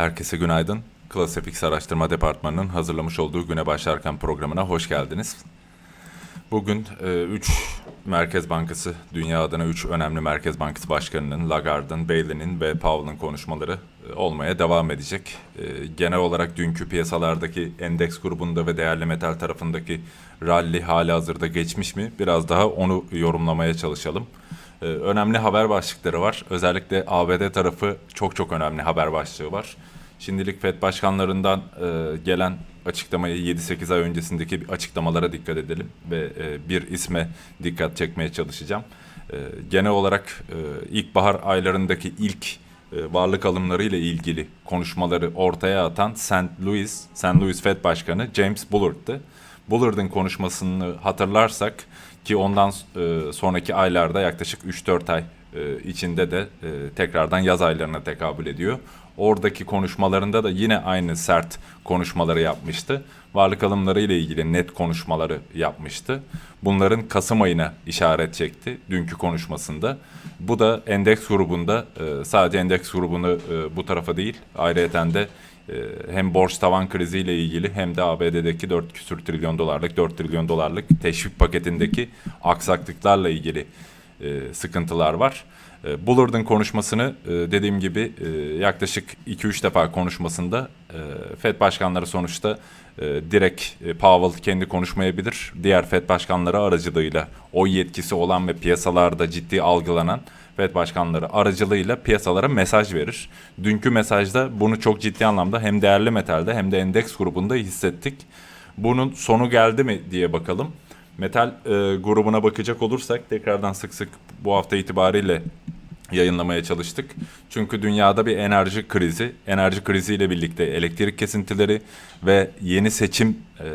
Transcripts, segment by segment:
Herkese günaydın. Klasifix Araştırma Departmanı'nın hazırlamış olduğu Güne Başlarken programına hoş geldiniz. Bugün 3 Merkez Bankası, dünya adına 3 önemli Merkez Bankası Başkanı'nın, Lagarde'ın, Bailey'nin ve Powell'ın konuşmaları e, olmaya devam edecek. E, Genel olarak dünkü piyasalardaki endeks grubunda ve değerli metal tarafındaki rally hali hazırda geçmiş mi? Biraz daha onu yorumlamaya çalışalım. E, Önemli haber başlıkları var. Özellikle ABD tarafı çok çok önemli haber başlığı var. Şimdilik FED başkanlarından e, gelen açıklamayı 7-8 ay öncesindeki açıklamalara dikkat edelim ve e, bir isme dikkat çekmeye çalışacağım. E, genel olarak e, ilkbahar aylarındaki ilk e, varlık alımları ile ilgili konuşmaları ortaya atan St. Louis, St. Louis Fed Başkanı James Bullard'tı. Bullard'ın konuşmasını hatırlarsak ki ondan e, sonraki aylarda yaklaşık 3-4 ay e, içinde de e, tekrardan yaz aylarına tekabül ediyor. Oradaki konuşmalarında da yine aynı sert konuşmaları yapmıştı. Varlık alımları ile ilgili net konuşmaları yapmıştı. Bunların Kasım ayına işaret çekti dünkü konuşmasında. Bu da endeks grubunda e, sadece endeks grubunu e, bu tarafa değil ayrıyeten de e, hem borç tavan kriziyle ilgili hem de ABD'deki 4 küsür trilyon dolarlık 4 trilyon dolarlık teşvik paketindeki aksaklıklarla ilgili sıkıntılar var. E, Bullard'ın konuşmasını e, dediğim gibi e, yaklaşık 2-3 defa konuşmasında e, FED başkanları sonuçta e, direkt Powell kendi konuşmayabilir. Diğer FED başkanları aracılığıyla o yetkisi olan ve piyasalarda ciddi algılanan FED başkanları aracılığıyla piyasalara mesaj verir. Dünkü mesajda bunu çok ciddi anlamda hem değerli metalde hem de endeks grubunda hissettik. Bunun sonu geldi mi diye bakalım. Metal e, grubuna bakacak olursak tekrardan sık sık bu hafta itibariyle yayınlamaya çalıştık. Çünkü dünyada bir enerji krizi, enerji kriziyle birlikte elektrik kesintileri ve yeni seçim e,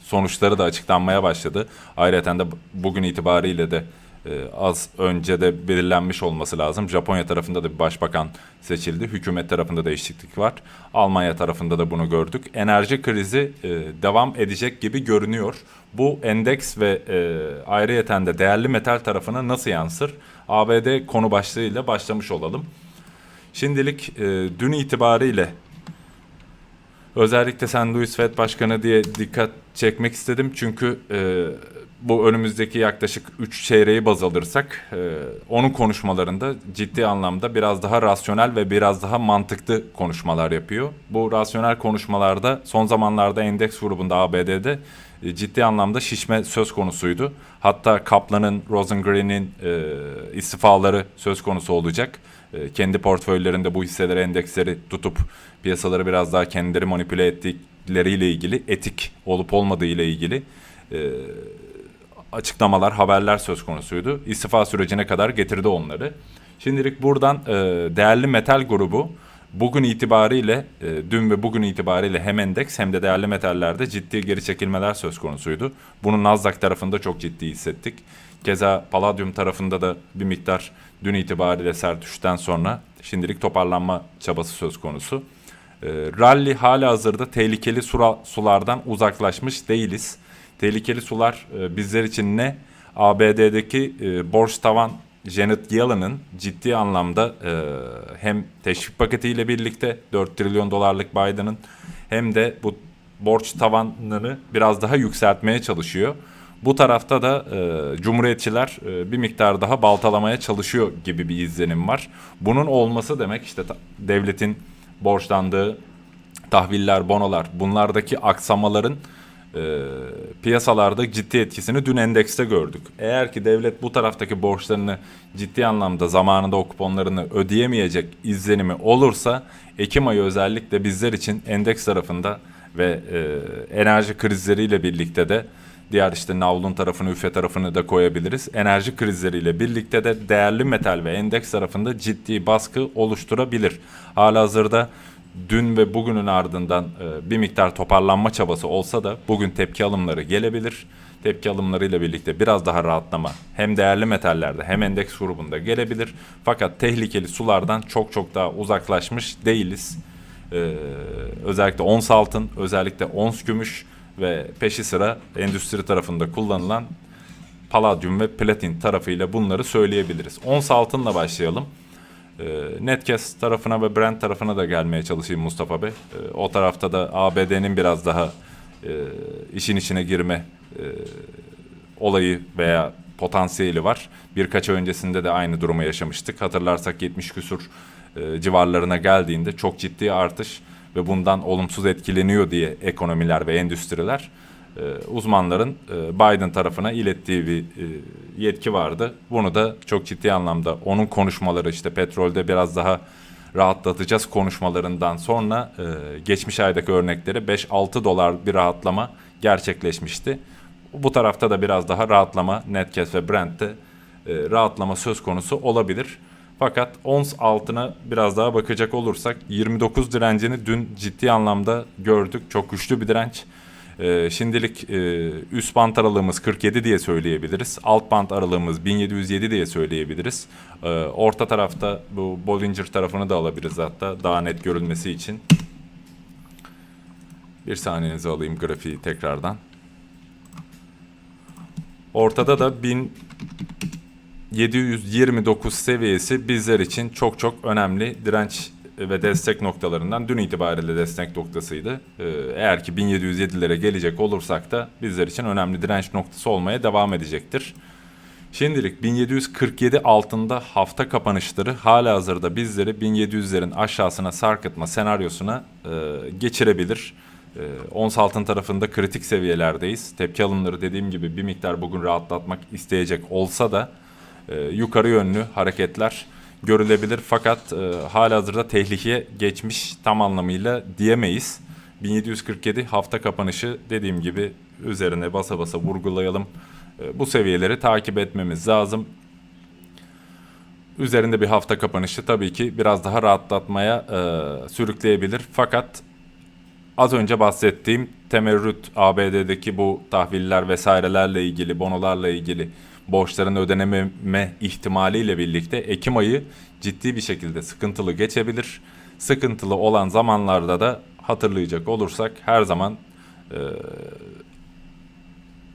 sonuçları da açıklanmaya başladı. Ayrıca de bugün itibariyle de e, az önce de belirlenmiş olması lazım. Japonya tarafında da bir başbakan seçildi. Hükümet tarafında değişiklik var. Almanya tarafında da bunu gördük. Enerji krizi e, devam edecek gibi görünüyor. Bu endeks ve e, de değerli metal tarafına nasıl yansır? ABD konu başlığıyla başlamış olalım. Şimdilik e, dün itibariyle Özellikle St. Louis Fed Başkanı diye dikkat çekmek istedim. Çünkü e, bu önümüzdeki yaklaşık 3 çeyreği baz alırsak e, onun konuşmalarında ciddi anlamda biraz daha rasyonel ve biraz daha mantıklı konuşmalar yapıyor. Bu rasyonel konuşmalarda son zamanlarda endeks grubunda ABD'de e, ciddi anlamda şişme söz konusuydu. Hatta Kaplan'ın, Rosengreen'in e, istifaları söz konusu olacak. E, kendi portföylerinde bu hisseleri, endeksleri tutup piyasaları biraz daha kendileri manipüle ettikleriyle ilgili, etik olup olmadığı ile ilgili e, açıklamalar, haberler söz konusuydu. İstifa sürecine kadar getirdi onları. Şimdilik buradan e, değerli metal grubu bugün itibariyle, e, dün ve bugün itibariyle hem endeks hem de değerli metallerde ciddi geri çekilmeler söz konusuydu. Bunu Nasdaq tarafında çok ciddi hissettik. Keza Palladium tarafında da bir miktar dün itibariyle sert düşüşten sonra şimdilik toparlanma çabası söz konusu. E, rally hala hazırda tehlikeli sura, sulardan uzaklaşmış değiliz. Tehlikeli sular e, bizler için ne? ABD'deki e, borç tavan Janet Yellen'ın ciddi anlamda e, hem teşvik paketiyle birlikte 4 trilyon dolarlık Biden'ın hem de bu borç tavanını biraz daha yükseltmeye çalışıyor. Bu tarafta da e, Cumhuriyetçiler e, bir miktar daha baltalamaya çalışıyor gibi bir izlenim var. Bunun olması demek işte ta- devletin borçlandığı tahviller, bonolar bunlardaki aksamaların e, piyasalarda ciddi etkisini dün endekste gördük. Eğer ki devlet bu taraftaki borçlarını ciddi anlamda zamanında o kuponlarını ödeyemeyecek izlenimi olursa Ekim ayı özellikle bizler için endeks tarafında ve e, enerji krizleriyle birlikte de diğer işte navlun tarafını, üfe tarafını da koyabiliriz. Enerji krizleriyle birlikte de değerli metal ve endeks tarafında ciddi baskı oluşturabilir. Halihazırda dün ve bugünün ardından e, bir miktar toparlanma çabası olsa da bugün tepki alımları gelebilir. Tepki alımlarıyla birlikte biraz daha rahatlama hem değerli metallerde hem endeks grubunda gelebilir. Fakat tehlikeli sulardan çok çok daha uzaklaşmış değiliz. Ee, özellikle ons altın, özellikle ons gümüş ve peşi sıra endüstri tarafında kullanılan paladyum ve platin tarafıyla bunları söyleyebiliriz. Ons altınla başlayalım. Ee, Netcast tarafına ve Brent tarafına da gelmeye çalışayım Mustafa Bey. Ee, o tarafta da ABD'nin biraz daha e, işin içine girme e, olayı veya potansiyeli var. Birkaç ay öncesinde de aynı durumu yaşamıştık. Hatırlarsak 70 küsur e, civarlarına geldiğinde çok ciddi artış ve bundan olumsuz etkileniyor diye ekonomiler ve endüstriler uzmanların e, Biden tarafına ilettiği bir e, yetki vardı. Bunu da çok ciddi anlamda onun konuşmaları işte petrolde biraz daha rahatlatacağız konuşmalarından sonra e, geçmiş aydaki örnekleri 5-6 dolar bir rahatlama gerçekleşmişti. Bu tarafta da biraz daha rahatlama Netcast ve Brent'te e, rahatlama söz konusu olabilir. Fakat ons altına biraz daha bakacak olursak 29 direncini dün ciddi anlamda gördük. Çok güçlü bir direnç. Ee, şimdilik e, üst bant aralığımız 47 diye söyleyebiliriz. Alt bant aralığımız 1707 diye söyleyebiliriz. Ee, orta tarafta bu Bollinger tarafını da alabiliriz hatta daha net görülmesi için. Bir saniyenizi alayım grafiği tekrardan. Ortada da 1729 seviyesi bizler için çok çok önemli direnç ve destek noktalarından dün itibariyle destek noktasıydı. Ee, Eğer ki 1707'lere gelecek olursak da bizler için önemli direnç noktası olmaya devam edecektir. Şimdilik 1747 altında hafta kapanışları hala hazırda bizleri 1700'lerin aşağısına sarkıtma senaryosuna e, geçirebilir. E, ons altın tarafında kritik seviyelerdeyiz. Tepki alımları dediğim gibi bir miktar bugün rahatlatmak isteyecek olsa da e, yukarı yönlü hareketler görülebilir. Fakat e, hala hazırda tehlikeye geçmiş tam anlamıyla diyemeyiz. 1747 hafta kapanışı dediğim gibi üzerine basa basa vurgulayalım. E, bu seviyeleri takip etmemiz lazım. Üzerinde bir hafta kapanışı tabii ki biraz daha rahatlatmaya e, sürükleyebilir. Fakat az önce bahsettiğim temerrüt ABD'deki bu tahviller vesairelerle ilgili, bonolarla ilgili borçların ödenememe ihtimaliyle birlikte Ekim ayı ciddi bir şekilde sıkıntılı geçebilir. Sıkıntılı olan zamanlarda da hatırlayacak olursak her zaman e,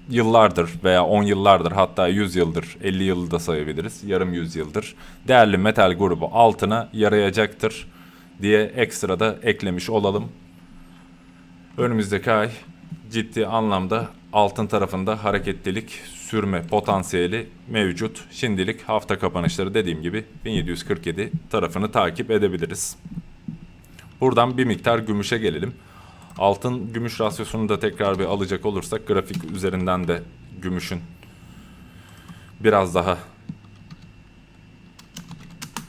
yıllardır veya 10 yıllardır hatta 100 yıldır 50 yılı da sayabiliriz yarım yüzyıldır değerli metal grubu altına yarayacaktır diye ekstra da eklemiş olalım. Önümüzdeki ay ciddi anlamda altın tarafında hareketlilik sürme potansiyeli mevcut. Şimdilik hafta kapanışları dediğim gibi 1747 tarafını takip edebiliriz. Buradan bir miktar gümüşe gelelim. Altın gümüş rasyosunu da tekrar bir alacak olursak grafik üzerinden de gümüşün biraz daha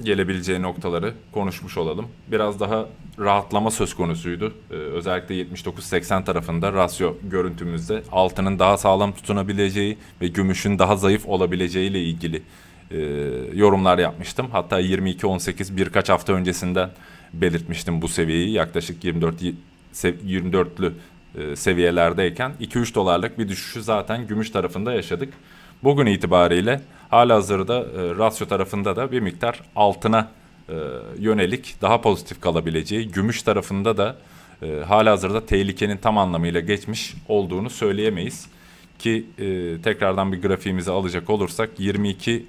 gelebileceği noktaları konuşmuş olalım. Biraz daha rahatlama söz konusuydu. Ee, özellikle 79-80 tarafında rasyo görüntümüzde altının daha sağlam tutunabileceği ve gümüşün daha zayıf olabileceği ile ilgili e, yorumlar yapmıştım. Hatta 22-18 birkaç hafta öncesinden belirtmiştim bu seviyeyi. Yaklaşık 24 y- se- 24'lü e, seviyelerdeyken 2-3 dolarlık bir düşüşü zaten gümüş tarafında yaşadık. Bugün itibariyle halihazırda e, rasyo tarafında da bir miktar altına e, yönelik daha pozitif kalabileceği, gümüş tarafında da e, halihazırda tehlikenin tam anlamıyla geçmiş olduğunu söyleyemeyiz. Ki e, tekrardan bir grafiğimizi alacak olursak 22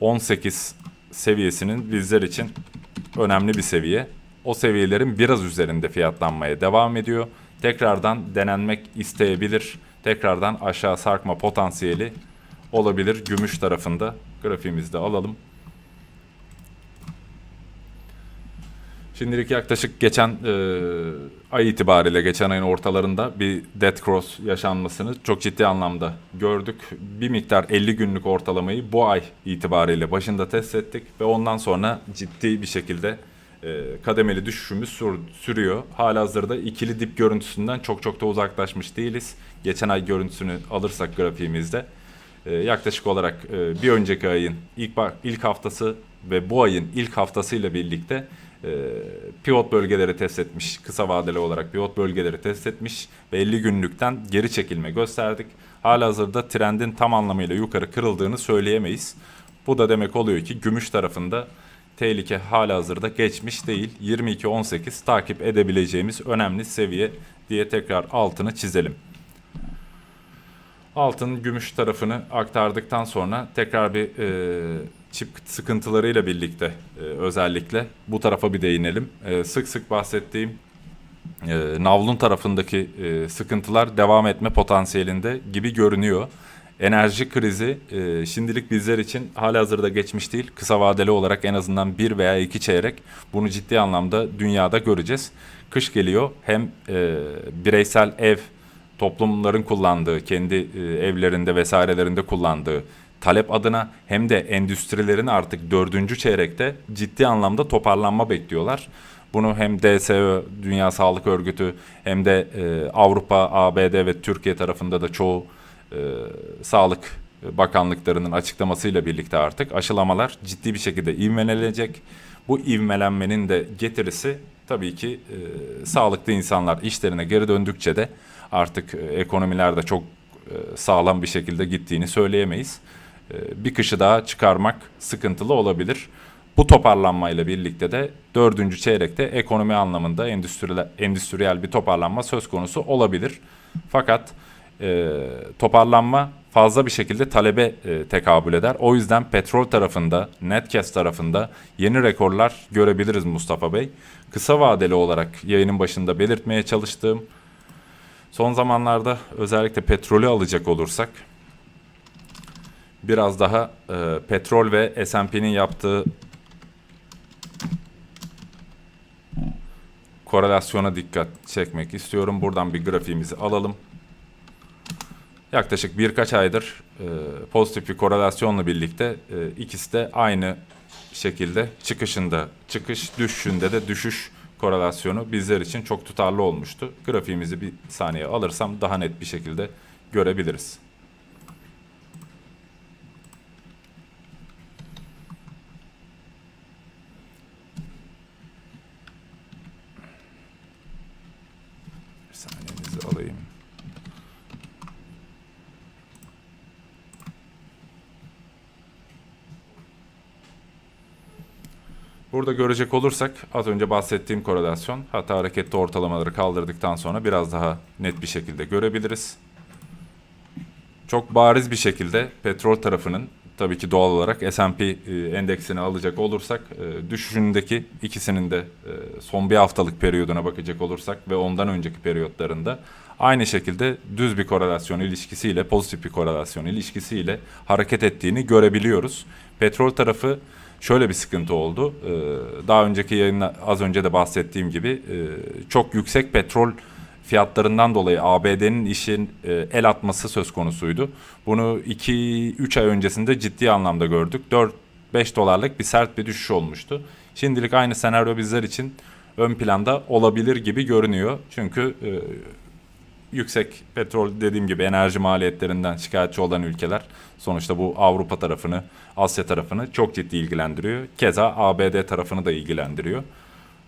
18 seviyesinin bizler için önemli bir seviye. O seviyelerin biraz üzerinde fiyatlanmaya devam ediyor. Tekrardan denenmek isteyebilir tekrardan aşağı sarkma potansiyeli olabilir gümüş tarafında. Grafiğimizi de alalım. Şimdilik yaklaşık geçen e, ay itibariyle geçen ayın ortalarında bir dead cross yaşanmasını çok ciddi anlamda gördük. Bir miktar 50 günlük ortalamayı bu ay itibariyle başında test ettik ve ondan sonra ciddi bir şekilde e, kademeli düşüşümüz sür- sürüyor. Halihazırda ikili dip görüntüsünden çok çok da uzaklaşmış değiliz. Geçen ay görüntüsünü alırsak grafiğimizde e, yaklaşık olarak e, bir önceki ayın ilk ilk haftası ve bu ayın ilk haftasıyla birlikte e, pivot bölgeleri test etmiş. Kısa vadeli olarak pivot bölgeleri test etmiş ve 50 günlükten geri çekilme gösterdik. Halihazırda trendin tam anlamıyla yukarı kırıldığını söyleyemeyiz. Bu da demek oluyor ki gümüş tarafında tehlike halihazırda geçmiş değil. 22.18 takip edebileceğimiz önemli seviye diye tekrar altını çizelim. Altın gümüş tarafını aktardıktan sonra tekrar bir e, çip sıkıntılarıyla birlikte e, özellikle bu tarafa bir değinelim. E, sık sık bahsettiğim e, navlun tarafındaki e, sıkıntılar devam etme potansiyelinde gibi görünüyor. Enerji krizi e, şimdilik bizler için halihazırda geçmiş değil. Kısa vadeli olarak en azından bir veya iki çeyrek bunu ciddi anlamda dünyada göreceğiz. Kış geliyor hem e, bireysel ev toplumların kullandığı, kendi e, evlerinde vesairelerinde kullandığı talep adına hem de endüstrilerin artık dördüncü çeyrekte ciddi anlamda toparlanma bekliyorlar. Bunu hem DSÖ, Dünya Sağlık Örgütü hem de e, Avrupa, ABD ve Türkiye tarafında da çoğu e, sağlık bakanlıklarının açıklamasıyla birlikte artık aşılamalar ciddi bir şekilde ivmelenecek. Bu ivmelenmenin de getirisi tabii ki e, sağlıklı insanlar işlerine geri döndükçe de artık e, ekonomilerde çok e, sağlam bir şekilde gittiğini söyleyemeyiz. E, bir kışı daha çıkarmak sıkıntılı olabilir. Bu toparlanmayla birlikte de dördüncü çeyrekte ekonomi anlamında endüstriyel, endüstriyel bir toparlanma söz konusu olabilir. Fakat e, toparlanma fazla bir şekilde talebe e, tekabül eder. O yüzden petrol tarafında, netcast tarafında yeni rekorlar görebiliriz Mustafa Bey. Kısa vadeli olarak yayının başında belirtmeye çalıştığım son zamanlarda özellikle petrolü alacak olursak biraz daha e, petrol ve S&P'nin yaptığı korelasyona dikkat çekmek istiyorum. Buradan bir grafiğimizi alalım. Yaklaşık birkaç aydır e, pozitif bir korelasyonla birlikte e, ikisi de aynı şekilde çıkışında çıkış düşüşünde de düşüş korelasyonu bizler için çok tutarlı olmuştu. Grafiğimizi bir saniye alırsam daha net bir şekilde görebiliriz. Bir saniyenizi alayım. Burada görecek olursak az önce bahsettiğim korelasyon hatta hareketli ortalamaları kaldırdıktan sonra biraz daha net bir şekilde görebiliriz. Çok bariz bir şekilde petrol tarafının tabii ki doğal olarak S&P e, endeksini alacak olursak e, düşüşündeki ikisinin de e, son bir haftalık periyoduna bakacak olursak ve ondan önceki periyotlarında aynı şekilde düz bir korelasyon ilişkisiyle pozitif bir korelasyon ilişkisiyle hareket ettiğini görebiliyoruz. Petrol tarafı şöyle bir sıkıntı oldu. Ee, Daha önceki yayında az önce de bahsettiğim gibi e, çok yüksek petrol fiyatlarından dolayı ABD'nin işin e, el atması söz konusuydu. Bunu 2-3 ay öncesinde ciddi anlamda gördük. 4-5 dolarlık bir sert bir düşüş olmuştu. Şimdilik aynı senaryo bizler için ön planda olabilir gibi görünüyor. Çünkü e, yüksek petrol dediğim gibi enerji maliyetlerinden şikayetçi olan ülkeler sonuçta bu Avrupa tarafını, Asya tarafını çok ciddi ilgilendiriyor. Keza ABD tarafını da ilgilendiriyor.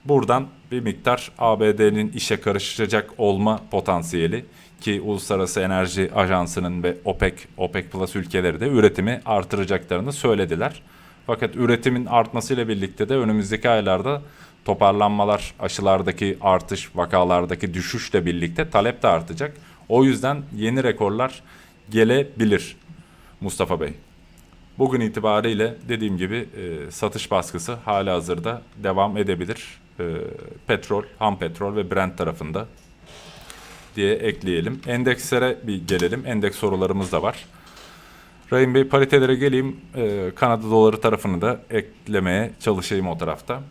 Buradan bir miktar ABD'nin işe karışacak olma potansiyeli ki Uluslararası Enerji Ajansı'nın ve OPEC, OPEC Plus ülkeleri de üretimi artıracaklarını söylediler. Fakat üretimin artmasıyla birlikte de önümüzdeki aylarda toparlanmalar, aşılardaki artış, vakalardaki düşüşle birlikte talep de artacak. O yüzden yeni rekorlar gelebilir Mustafa Bey. Bugün itibariyle dediğim gibi e, satış baskısı hala hazırda devam edebilir. E, petrol, ham petrol ve Brent tarafında. diye ekleyelim. Endekslere bir gelelim. Endeks sorularımız da var. Rahim Bey paritelere geleyim. Ee, Kanada doları tarafını da eklemeye çalışayım o tarafta.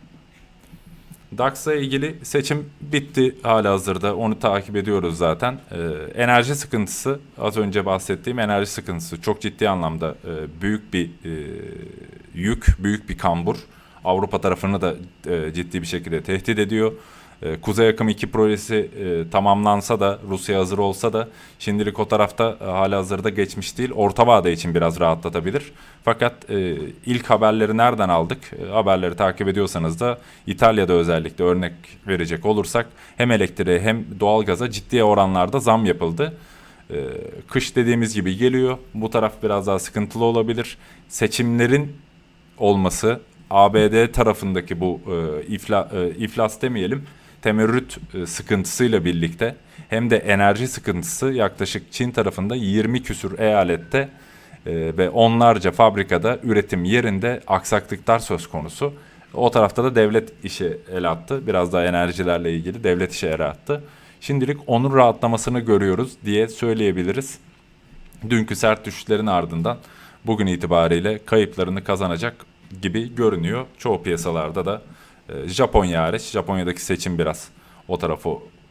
DAX'la ilgili seçim bitti hala hazırda. Onu takip ediyoruz zaten. Ee, enerji sıkıntısı, az önce bahsettiğim enerji sıkıntısı çok ciddi anlamda e, büyük bir e, yük, büyük bir kambur. Avrupa tarafını da e, ciddi bir şekilde tehdit ediyor. E, Kuzey Akım 2 projesi e, tamamlansa da Rusya hazır olsa da şimdilik o tarafta e, hala hazırda geçmiş değil. Orta vade için biraz rahatlatabilir. Fakat e, ilk haberleri nereden aldık? Haberleri takip ediyorsanız da İtalya'da özellikle örnek verecek olursak hem elektriğe hem doğalgaza ciddi oranlarda zam yapıldı. Kış dediğimiz gibi geliyor. Bu taraf biraz daha sıkıntılı olabilir. Seçimlerin olması ABD tarafındaki bu e, ifla, e, iflas demeyelim temerrüt e, sıkıntısıyla birlikte hem de enerji sıkıntısı yaklaşık Çin tarafında 20 küsür eyalette e, ve onlarca fabrikada üretim yerinde aksaklıklar söz konusu. O tarafta da devlet işe el attı. Biraz daha enerjilerle ilgili devlet işe el attı. Şimdilik onun rahatlamasını görüyoruz diye söyleyebiliriz. Dünkü sert düşüşlerin ardından bugün itibariyle kayıplarını kazanacak gibi görünüyor. Çoğu piyasalarda da e, Japonya hariç, Japonya'daki seçim biraz o tarafı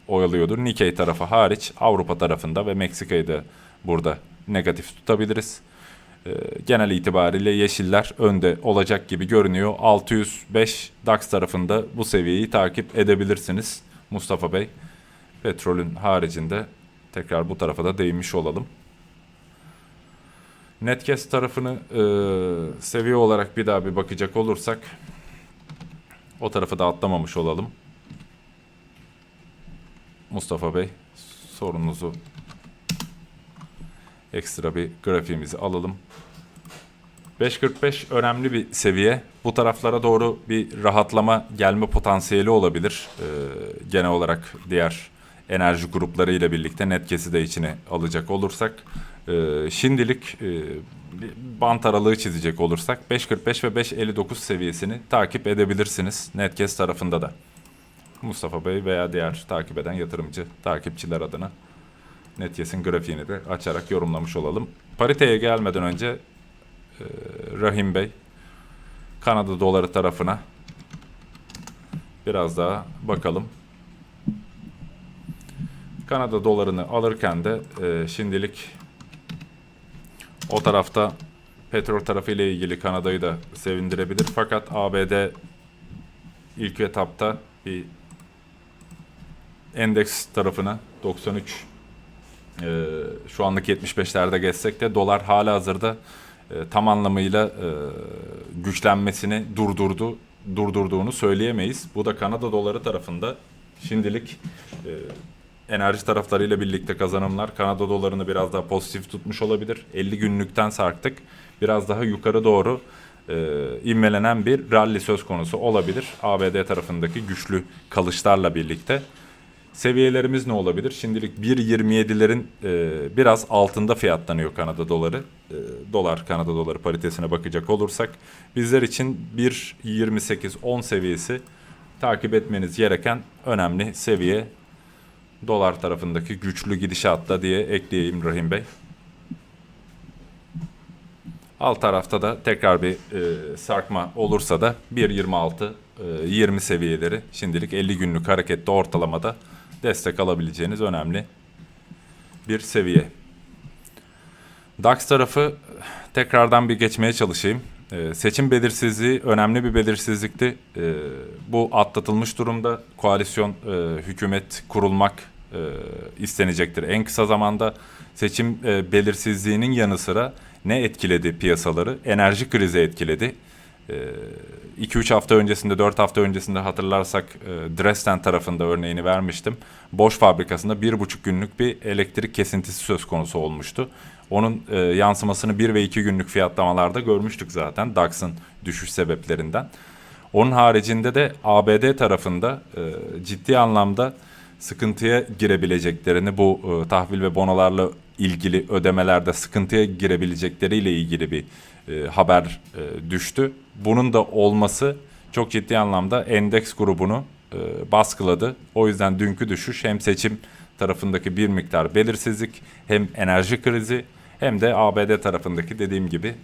oyalıyordur. Nikkei tarafı hariç Avrupa tarafında ve Meksika'yı da burada negatif tutabiliriz. E, Genel itibariyle yeşiller önde olacak gibi görünüyor. 605 DAX tarafında bu seviyeyi takip edebilirsiniz Mustafa Bey. Petrolün haricinde tekrar bu tarafa da değinmiş olalım. Netcast tarafını e, seviye olarak bir daha bir bakacak olursak o tarafı da atlamamış olalım. Mustafa Bey sorununuzu ekstra bir grafiğimizi alalım. 5.45 önemli bir seviye. Bu taraflara doğru bir rahatlama gelme potansiyeli olabilir. Ee, genel olarak diğer enerji grupları ile birlikte Netkes'i de içine alacak olursak. Ee, şimdilik e, bant aralığı çizecek olursak 5.45 ve 5.59 seviyesini takip edebilirsiniz Netkes tarafında da. Mustafa Bey veya diğer takip eden yatırımcı takipçiler adına Netkes'in grafiğini de açarak yorumlamış olalım. Pariteye gelmeden önce e, Rahim Bey Kanada doları tarafına biraz daha bakalım. Kanada dolarını alırken de e, şimdilik o tarafta petrol tarafı ile ilgili Kanada'yı da sevindirebilir. Fakat ABD ilk etapta bir endeks tarafına 93 e, şu anlık 75'lerde geçsek de dolar hala hazırda e, tam anlamıyla e, güçlenmesini durdurdu durdurduğunu söyleyemeyiz. Bu da Kanada doları tarafında şimdilik e, enerji taraflarıyla birlikte kazanımlar Kanada dolarını biraz daha pozitif tutmuş olabilir. 50 günlükten sarktık. Biraz daha yukarı doğru e, inmelenen bir rally söz konusu olabilir. ABD tarafındaki güçlü kalışlarla birlikte. Seviyelerimiz ne olabilir? Şimdilik 1.27'lerin e, biraz altında fiyatlanıyor Kanada doları. E, dolar Kanada doları paritesine bakacak olursak bizler için 1.28-10 seviyesi takip etmeniz gereken önemli seviye dolar tarafındaki güçlü gidişatta diye ekleyeyim Rahim Bey. Alt tarafta da tekrar bir e, sarkma olursa da 1.26 e, 20 seviyeleri şimdilik 50 günlük harekette ortalamada destek alabileceğiniz önemli bir seviye. DAX tarafı tekrardan bir geçmeye çalışayım. E, seçim belirsizliği önemli bir belirsizlikti. E, bu atlatılmış durumda. Koalisyon e, hükümet kurulmak e, istenecektir. En kısa zamanda seçim e, belirsizliğinin yanı sıra ne etkiledi piyasaları? Enerji krizi etkiledi. 2-3 hafta öncesinde, 4 hafta öncesinde hatırlarsak e, Dresden tarafında örneğini vermiştim. Boş fabrikasında 1,5 günlük bir elektrik kesintisi söz konusu olmuştu. Onun e, yansımasını 1 ve 2 günlük fiyatlamalarda görmüştük zaten DAX'ın düşüş sebeplerinden. Onun haricinde de ABD tarafında e, ciddi anlamda sıkıntıya girebileceklerini bu e, tahvil ve bonolarla ilgili ödemelerde sıkıntıya girebilecekleriyle ilgili bir e, haber e, düştü. Bunun da olması çok ciddi anlamda endeks grubunu e, baskıladı. O yüzden dünkü düşüş hem seçim tarafındaki bir miktar belirsizlik hem enerji krizi hem de ABD tarafındaki dediğim gibi e,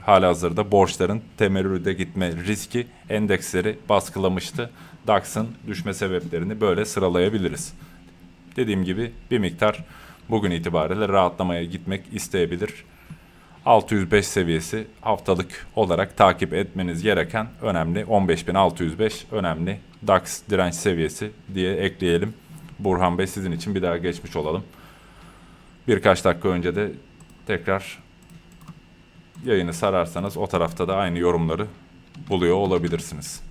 halihazırda borçların temerrüde gitme riski endeksleri baskılamıştı. DAX'ın düşme sebeplerini böyle sıralayabiliriz. Dediğim gibi bir miktar bugün itibariyle rahatlamaya gitmek isteyebilir. 605 seviyesi haftalık olarak takip etmeniz gereken önemli 15605 önemli DAX direnç seviyesi diye ekleyelim. Burhan Bey sizin için bir daha geçmiş olalım. Birkaç dakika önce de tekrar yayını sararsanız o tarafta da aynı yorumları buluyor olabilirsiniz.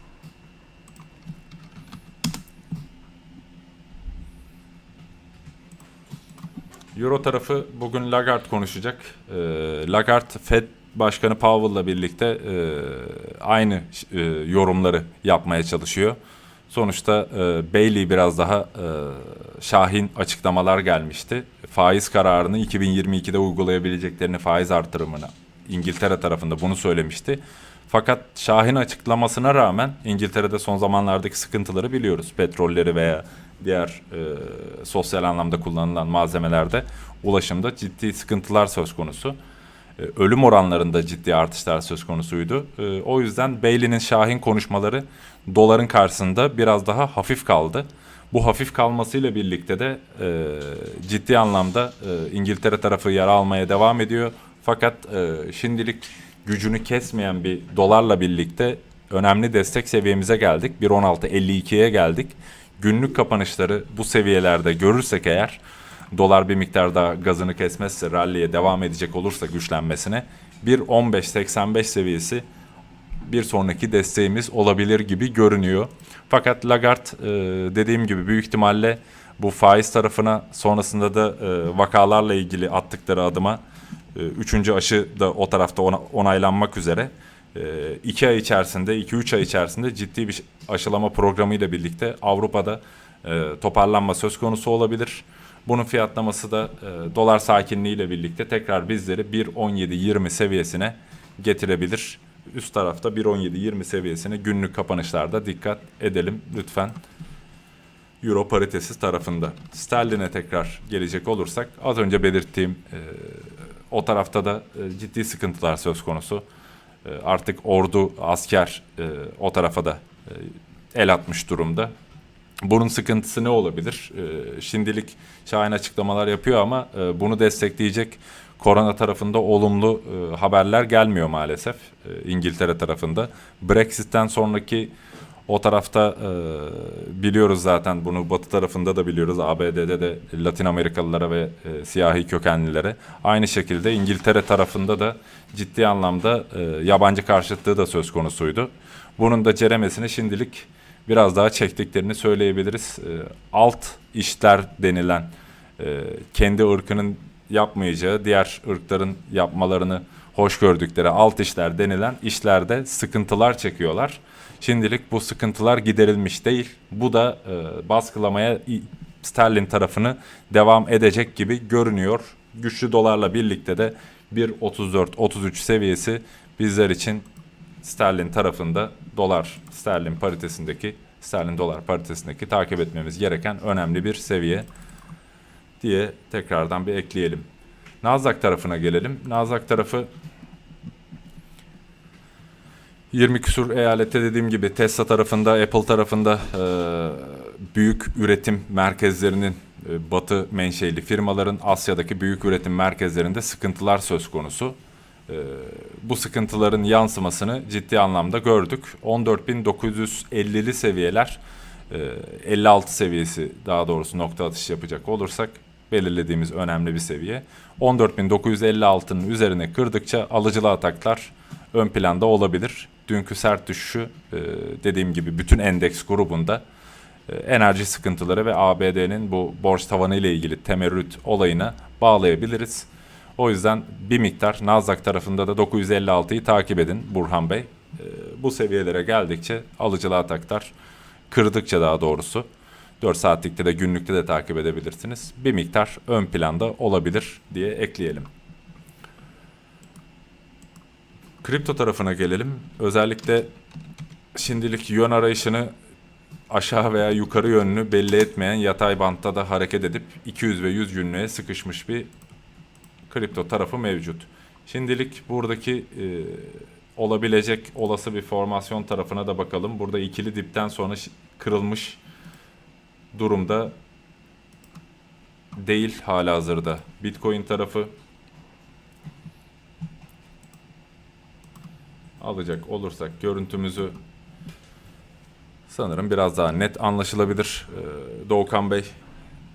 Euro tarafı bugün Lagarde konuşacak. Ee, Lagarde Fed Başkanı Powell'la birlikte e, aynı e, yorumları yapmaya çalışıyor. Sonuçta e, Bailey biraz daha e, şahin açıklamalar gelmişti. Faiz kararını 2022'de uygulayabileceklerini faiz artırımına İngiltere tarafında bunu söylemişti. Fakat Şahin açıklamasına rağmen İngiltere'de son zamanlardaki sıkıntıları biliyoruz. Petrolleri veya diğer e, sosyal anlamda kullanılan malzemelerde ulaşımda ciddi sıkıntılar söz konusu. E, ölüm oranlarında ciddi artışlar söz konusuydu. E, o yüzden Bailey'nin Şahin konuşmaları doların karşısında biraz daha hafif kaldı. Bu hafif kalmasıyla birlikte de e, ciddi anlamda e, İngiltere tarafı yara almaya devam ediyor. Fakat e, şimdilik gücünü kesmeyen bir dolarla birlikte önemli destek seviyemize geldik. 1.16.52'ye geldik. Günlük kapanışları bu seviyelerde görürsek eğer dolar bir miktar daha gazını kesmezse ralliye devam edecek olursa güçlenmesine 1.15.85 seviyesi bir sonraki desteğimiz olabilir gibi görünüyor. Fakat Lagarde e, dediğim gibi büyük ihtimalle bu faiz tarafına sonrasında da e, vakalarla ilgili attıkları adıma e, üçüncü aşı da o tarafta ona, onaylanmak üzere. E, iki ay içerisinde, iki üç ay içerisinde ciddi bir aşılama programıyla birlikte Avrupa'da e, toparlanma söz konusu olabilir. Bunun fiyatlaması da e, dolar sakinliğiyle birlikte tekrar bizleri 1.17.20 seviyesine getirebilir. Üst tarafta 1.17.20 seviyesine günlük kapanışlarda dikkat edelim lütfen. Euro paritesi tarafında. Sterline tekrar gelecek olursak az önce belirttiğim e, o tarafta da e, ciddi sıkıntılar söz konusu. E, artık ordu, asker e, o tarafa da e, el atmış durumda. Bunun sıkıntısı ne olabilir? E, şimdilik Şahin açıklamalar yapıyor ama e, bunu destekleyecek korona tarafında olumlu haberler gelmiyor maalesef İngiltere tarafında. Brexit'ten sonraki o tarafta e, biliyoruz zaten bunu Batı tarafında da biliyoruz. ABD'de de Latin Amerikalılara ve e, siyahi kökenlilere. Aynı şekilde İngiltere tarafında da ciddi anlamda e, yabancı karşıtlığı da söz konusuydu. Bunun da ceremesini şimdilik biraz daha çektiklerini söyleyebiliriz. E, alt işler denilen e, kendi ırkının yapmayacağı, diğer ırkların yapmalarını hoş gördükleri alt işler denilen işlerde sıkıntılar çekiyorlar. Şimdilik bu sıkıntılar giderilmiş değil. Bu da e, baskılamaya sterlin tarafını devam edecek gibi görünüyor. Güçlü dolarla birlikte de 1.34-33 seviyesi bizler için sterlin tarafında dolar sterlin paritesindeki sterlin dolar paritesindeki takip etmemiz gereken önemli bir seviye diye tekrardan bir ekleyelim. Nasdaq tarafına gelelim. Nasdaq tarafı 20 küsur eyalette dediğim gibi Tesla tarafında, Apple tarafında e, büyük üretim merkezlerinin e, batı menşeli firmaların Asya'daki büyük üretim merkezlerinde sıkıntılar söz konusu. E, bu sıkıntıların yansımasını ciddi anlamda gördük. 14.950'li seviyeler, e, 56 seviyesi daha doğrusu nokta atışı yapacak olursak belirlediğimiz önemli bir seviye. 14.956'nın üzerine kırdıkça alıcılı ataklar ön planda olabilir. Dünkü sert düşüşü e, dediğim gibi bütün endeks grubunda e, enerji sıkıntıları ve ABD'nin bu borç tavanı ile ilgili temerrüt olayına bağlayabiliriz. O yüzden bir miktar Nasdaq tarafında da 956'yı takip edin Burhan Bey. E, bu seviyelere geldikçe alıcılı ataklar kırdıkça daha doğrusu 4 saatlikte de günlükte de takip edebilirsiniz. Bir miktar ön planda olabilir diye ekleyelim. Kripto tarafına gelelim. Özellikle şimdilik yön arayışını aşağı veya yukarı yönlü belli etmeyen yatay bantta da hareket edip 200 ve 100 günlüğe sıkışmış bir kripto tarafı mevcut. Şimdilik buradaki e, olabilecek olası bir formasyon tarafına da bakalım. Burada ikili dipten sonra kırılmış durumda değil hala hazırda. Bitcoin tarafı alacak olursak görüntümüzü sanırım biraz daha net anlaşılabilir. Ee, Doğukan Bey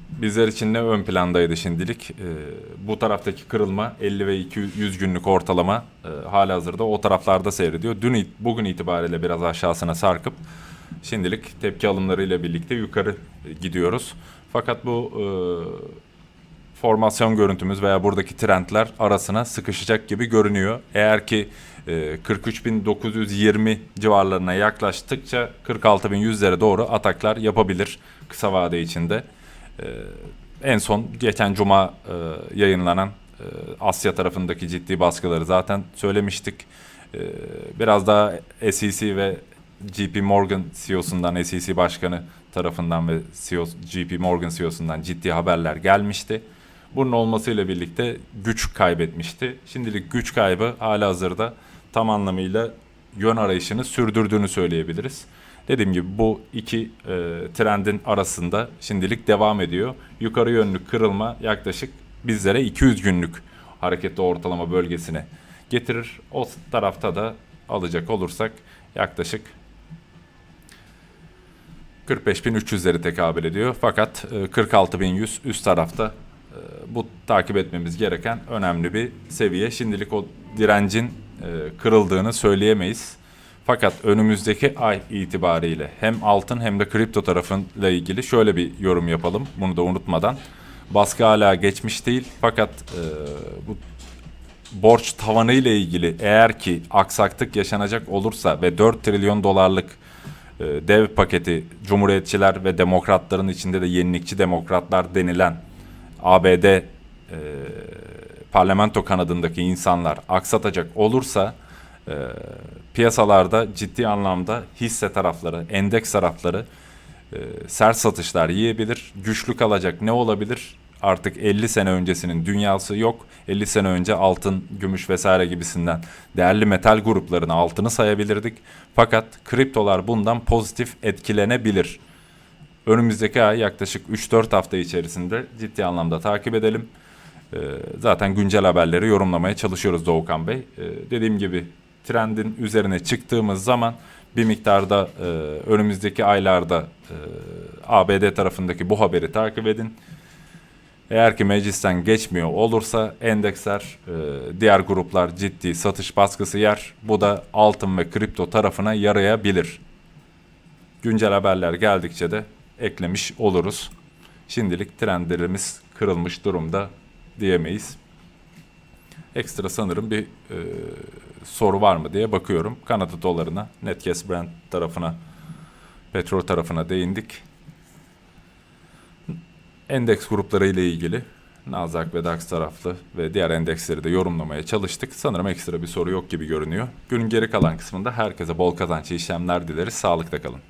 bizler için ne ön plandaydı şimdilik? Ee, bu taraftaki kırılma 50 ve 200 günlük ortalama e, hala hazırda o taraflarda seyrediyor. Dün bugün itibariyle biraz aşağısına sarkıp şimdilik tepki alımlarıyla birlikte yukarı e, gidiyoruz. Fakat bu e, formasyon görüntümüz veya buradaki trendler arasına sıkışacak gibi görünüyor. Eğer ki 43.920 civarlarına yaklaştıkça 46.100'lere doğru ataklar yapabilir kısa vade içinde. E, en son geçen cuma e, yayınlanan e, Asya tarafındaki ciddi baskıları zaten söylemiştik. E, biraz daha SEC ve JP Morgan CEO'sundan, SEC Başkanı tarafından ve CEO, JP Morgan CEO'sundan ciddi haberler gelmişti. Bunun olmasıyla birlikte güç kaybetmişti. Şimdilik güç kaybı hala hazırda tam anlamıyla yön arayışını sürdürdüğünü söyleyebiliriz. Dediğim gibi bu iki e, trendin arasında şimdilik devam ediyor. Yukarı yönlü kırılma yaklaşık bizlere 200 günlük hareketli ortalama bölgesine getirir. O tarafta da alacak olursak yaklaşık 45.300'leri tekabül ediyor. Fakat e, 46.100 üst tarafta e, bu takip etmemiz gereken önemli bir seviye. Şimdilik o direncin e, kırıldığını söyleyemeyiz. Fakat önümüzdeki ay itibariyle hem altın hem de kripto tarafıyla ilgili şöyle bir yorum yapalım. Bunu da unutmadan. Baskı hala geçmiş değil. Fakat e, bu borç tavanı ile ilgili eğer ki aksaklık yaşanacak olursa ve 4 trilyon dolarlık e, dev paketi Cumhuriyetçiler ve Demokratların içinde de yenilikçi demokratlar denilen ABD e, parlamento kanadındaki insanlar aksatacak olursa e, piyasalarda ciddi anlamda hisse tarafları, endeks tarafları e, sert satışlar yiyebilir. Güçlü kalacak ne olabilir? Artık 50 sene öncesinin dünyası yok. 50 sene önce altın, gümüş vesaire gibisinden değerli metal gruplarını altını sayabilirdik. Fakat kriptolar bundan pozitif etkilenebilir. Önümüzdeki ay yaklaşık 3-4 hafta içerisinde ciddi anlamda takip edelim. Ee, zaten güncel haberleri yorumlamaya çalışıyoruz Doğukan Bey. Ee, dediğim gibi trendin üzerine çıktığımız zaman bir miktarda e, önümüzdeki aylarda e, ABD tarafındaki bu haberi takip edin. Eğer ki meclisten geçmiyor olursa endeksler, e, diğer gruplar ciddi satış baskısı yer. Bu da altın ve kripto tarafına yarayabilir. Güncel haberler geldikçe de eklemiş oluruz. Şimdilik trendlerimiz kırılmış durumda diyemeyiz. Ekstra sanırım bir e, soru var mı diye bakıyorum. Kanada dolarına, Netcast Brand tarafına, petrol tarafına değindik. Endeks grupları ile ilgili Nasdaq ve DAX taraflı ve diğer endeksleri de yorumlamaya çalıştık. Sanırım ekstra bir soru yok gibi görünüyor. Günün geri kalan kısmında herkese bol kazançlı işlemler dileriz. Sağlıkta kalın.